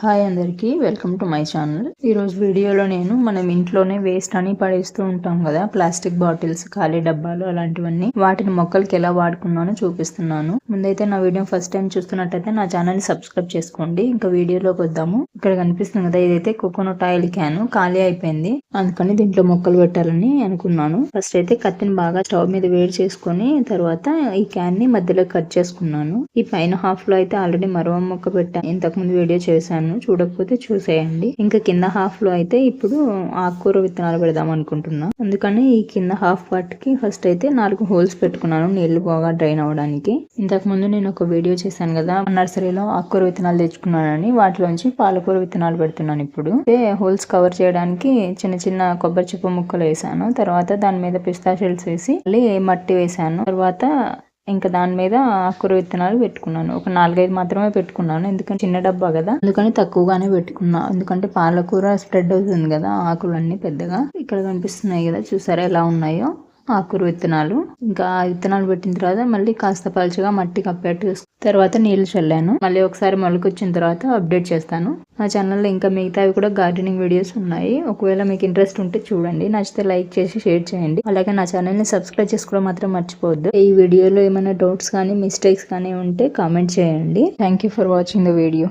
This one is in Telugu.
హాయ్ అందరికీ వెల్కమ్ టు మై ఛానల్. ఈరోజు వీడియోలో నేను మనం ఇంట్లోనే వేస్ట్ అని పడేస్తూ ఉంటాం కదా ప్లాస్టిక్ బాటిల్స్ ఖాళీ డబ్బాలు అలాంటివన్నీ. వాటిని మొక్కలకి ఎలా వాడుకున్నానో చూపిస్తున్నాను. ముందైతే నా వీడియో ఫస్ట్ టైం చూస్తున్నట్టయితే నా ఛానల్ని సబ్స్క్రైబ్ చేసుకోండి. ఇంకా వీడియోలోకి వద్దాము. ఇక్కడ కనిపిస్తుంది కదా ఇదైతే కోకోనట్ ఆయిల్ క్యాన్. ఖాళీ అయిపోయింది. అందుకని దీంట్లో మొక్కలు పెట్టాలని అనుకున్నాను. ఫస్ట్ అయితే కత్తిని బాగా స్టవ్ మీద వేడి చేసుకొని తర్వాత ఈ క్యాన్ని మధ్యలో కట్ చేసుకున్నాను. ఈ పైన హాఫ్లో అయితే ఆల్రెడీ మరో మొక్క పెట్టాను ఇంతకు ముందు వీడియో చేశాను. చూడకపోతే చూసేయండి. ఇంకా కింద హాఫ్లో అయితే ఇప్పుడు ఆకుకూర విత్తనాలు పెడదాం అనుకుంటున్నా. అందుకని ఈ కింద హాఫ్ పార్ట్కి ఫస్ట్ అయితే నాలుగు హోల్స్ పెట్టుకున్నాను నీళ్ళు బాగా డ్రైన్ అవ్వడానికి ఇంతకు ముందు నేను ఒక వీడియో చేశాను కదా నర్సరీలో ఆకుకూర విత్తనాలు తెచ్చుకున్నానని వాటిలోంచి పాలకూర విత్తనాలు పెడుతున్నాను ఇప్పుడు. అయితే హోల్స్ కవర్ చేయడానికి చిన్న చిన్న కొబ్బరి చిప్ప ముక్కలు వేసాను. తర్వాత దాని మీద పిస్తా షెల్స్ వేసి మళ్ళీ మట్టి వేసాను. తర్వాత ఇంకా దాని మీద ఆకుకూర విత్తనాలు పెట్టుకున్నాను. ఒక నాలుగైదు మాత్రమే పెట్టుకున్నాను. ఎందుకంటే చిన్న డబ్బా కదా. అందుకని తక్కువగానే పెట్టుకున్నా. ఎందుకంటే పాలకూర స్ప్రెడ్ అవుతుంది కదా. ఆకులన్నీ పెద్దగా ఇక్కడ కనిపిస్తున్నాయి కదా. చూసారా ఎలా ఉన్నాయో? ఆకుకూర విత్తనాలు. ఇంకా ఆ విత్తనాలు పెట్టిన తర్వాత మళ్ళీ కాస్త పలుచగా మట్టి కప్పేట్టు తర్వాత నీళ్ళు చల్లాను. మళ్ళీ ఒకసారి మొలకొచ్చిన తర్వాత అప్డేట్ చేస్తాను. నా ఛానల్లో ఇంకా మిగతావి కూడా గార్డెనింగ్ వీడియోస్ ఉన్నాయి. ఒకవేళ మీకు ఇంట్రెస్ట్ ఉంటే చూడండి. నచ్చితే లైక్ చేసి షేర్ చేయండి. అలాగే నా ఛానల్ని సబ్స్క్రైబ్ చేసుకోవడం మాత్రం మర్చిపోవద్దు. ఈ వీడియోలో ఏమైనా డౌట్స్ కానీ మిస్టేక్స్ కానీ ఉంటే కామెంట్ చేయండి. Thank you for watching the video.